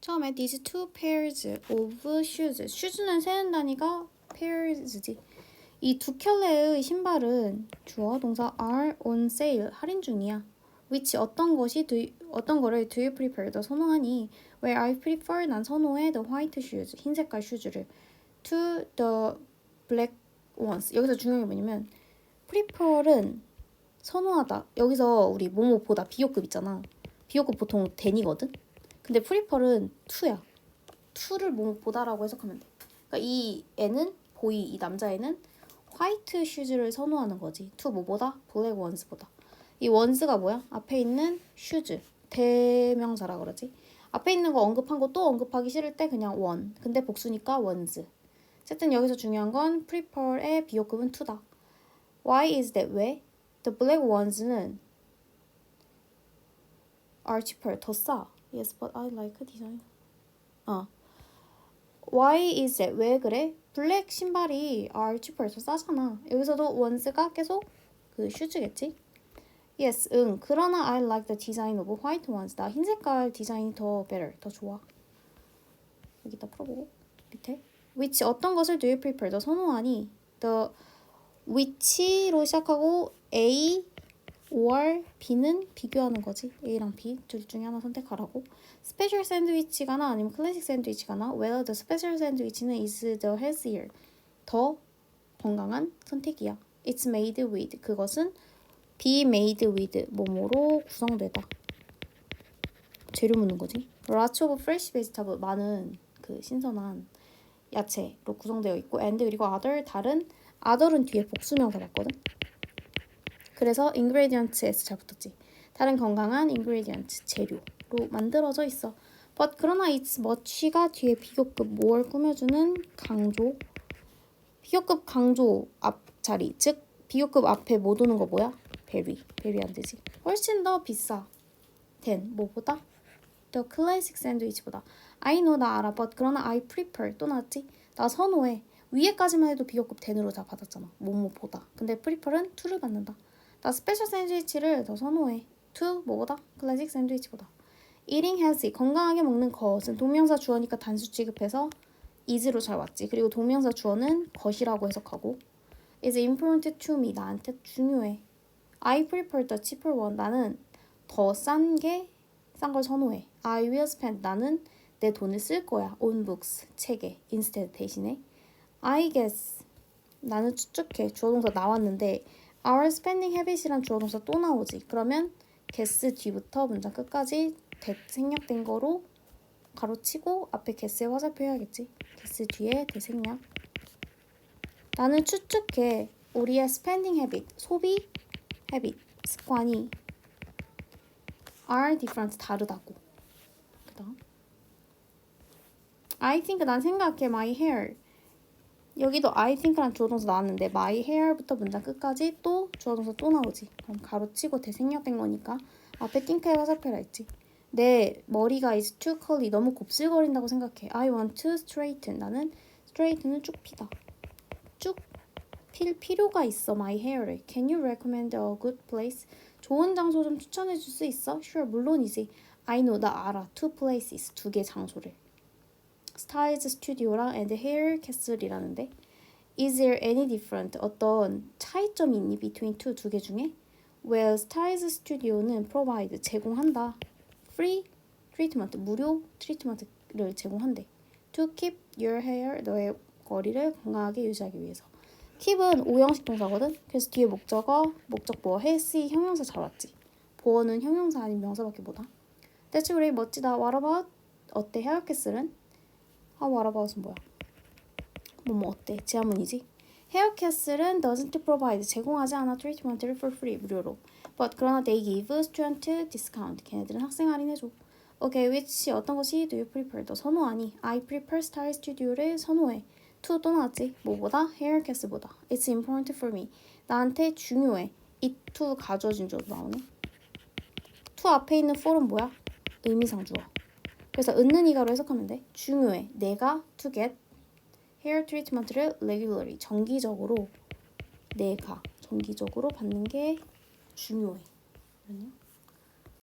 처음에 these two pairs of shoes. shoes는 세는 단위가 pairs지. 이 두 켤레의 신발은 주어 동사 are on sale 할인 중이야. which 어떤 것이 do, 어떤 거를 do you prefer 더 선호하니? where I prefer 난 선호해 the white shoes 흰 색깔 슈즈를 to the black ones. 여기서 중요한 게 뭐냐면 prefer은 선호하다. 여기서 우리 뭐뭐보다 비교급 있잖아. 비교급 보통 than이거든. 근데 프리펄은 투야. 투를 뭐뭐보다라고 해석하면 돼. 그러니까 이 애는 보이 이 남자애는 화이트 슈즈를 선호하는 거지. 투 뭐보다 블랙 원스보다. 이 원스가 뭐야? 앞에 있는 슈즈 대명사라 그러지. 앞에 있는 거 언급한 거 또 언급하기 싫을 때 그냥 원. 근데 복수니까 원스. 어쨌든 여기서 중요한 건 prefer의 비교급은 투다. Why is that? 왜? The black ones는 are cheaper. 더 싸. Yes, but I like design. 어. Why is that? 왜 그래? 블랙 신발이 are cheaper. 더 싸잖아. 여기서도 ones가 계속 그 슈즈겠지? Yes, 응. 그러나 I like the design of white ones. 나 흰 색깔 디자인이 더 better. 더 좋아. 여기다 풀어보고 밑에 which 어떤 것을 do you prefer? 더 선호하니? the which로 시작하고 A or B는 비교하는 거지. A랑 B 둘 중에 하나 선택하라고. 스페셜 샌드위치가나 아니면 클래식 샌드위치가나 whether the special sandwich는 is the healthier 더 건강한 선택이야. It's made with 그것은 be made with 뭐뭐로 구성되다. 재료 묻는 거지. Lots of fresh vegetable 많은 그 신선한 야채로 구성되어 있고 and 그리고 other 다른 other은 뒤에 복수명사 맞거든. 그래서 ingredients에서 잘 붙었지. 다른 건강한 ingredient 재료로 만들어져 있어. but 그러나 it's much가 뒤에 비교급 more 꾸며주는 강조. 비교급 강조 앞자리 즉 비교급 앞에 못 오는 거 뭐야? very very 안 되지. 훨씬 더 비싸. 된 뭐보다? The classic sandwich보다. I know 나 알아. but 그러나 I prefer 또 나왔지? 나 선호해. 위에까지만 해도 비교급 된으로 다 받았잖아. 뭐뭐보다. 근데 prefer은 to를 받는다. 나 스페셜 샌드위치를 더 선호해. to 뭐보다? 클래식 샌드위치보다. eating healthy 건강하게 먹는 것은 동명사 주어니까 단수 취급해서 is로 잘 왔지. 그리고 동명사 주어는 것이라고 해석하고 is important to me 나한테 중요해. I prefer the cheaper one 나는 더 싼 게 싼 걸 선호해. I will spend 나는 내 돈을 쓸 거야. on books 책에 instead 대신에 I guess 나는 추측해 주어 동사 나왔는데 our spending habit이란 주어 동사 또 나오지. 그러면 guess 뒤부터 문장 끝까지 대, 생략된 거로 가로치고 앞에 guess에 화살표 해야겠지. guess 뒤에 대생략. 나는 추측해 우리의 spending habit 소비 habit 습관이 are different 다르다고. 그다음 I think 난 생각해 my hair 여기도 I think란 주어동사 나왔는데 my hair부터 문장 끝까지 또 주어동사 또 나오지. 그럼 가로치고 대생략된 거니까 앞에 think에 화살표라 했지. 내 머리가 is too curly 너무 곱슬거린다고 생각해. I want to straighten 나는 straight는 쭉 피다. 쭉 필 필요가 있어 my hair를. Can you recommend a good place? 좋은 장소 좀 추천해 줄 수 있어? Sure 물론이지. I know 나 알아. Two places 두 개 장소를. 스타일즈 스튜디오랑 and hair castle이라는데 Is there any different? 어떤 차이점이 있니? between two 두 개 중에? Well, Styles Studio는 provide 제공한다. Free treatment 무료 트리트먼트를 제공한대. To keep your hair 너의 머리를 건강하게 유지하기 위해서. keep은 오형식 동사거든. 그래서 뒤에 목적어, 목적보어, healthy 형용사 잘 왔지. 보어는 형용사 아닌 명사밖에 못하. That's great 멋지다. What about 어때? 헤어 캐슬은? 아, what about은 뭐야? 뭐뭐 어때? 제한문이지. 헤어 캐슬은 doesn't provide 제공하지 않아 트리트먼트를 for free 무료로. But 그러나 they give student discount. 걔네들은 학생 할인해줘. Okay, which 어떤 것이 do you prefer? 더 선호하니? I prefer style studio를 선호해. to 또 나왔지. 뭐보다? cast보다. It's important for me. 나한테 중요해. it to 가져진 줄 나오네. to 앞에 있는 for은 뭐야? 의미상 주어. 그래서 은는 이가로 해석하면 돼. 중요해. 내가 to get hair treatment를 regularly 정기적으로 내가 정기적으로 받는 게 중요해. 그러냐?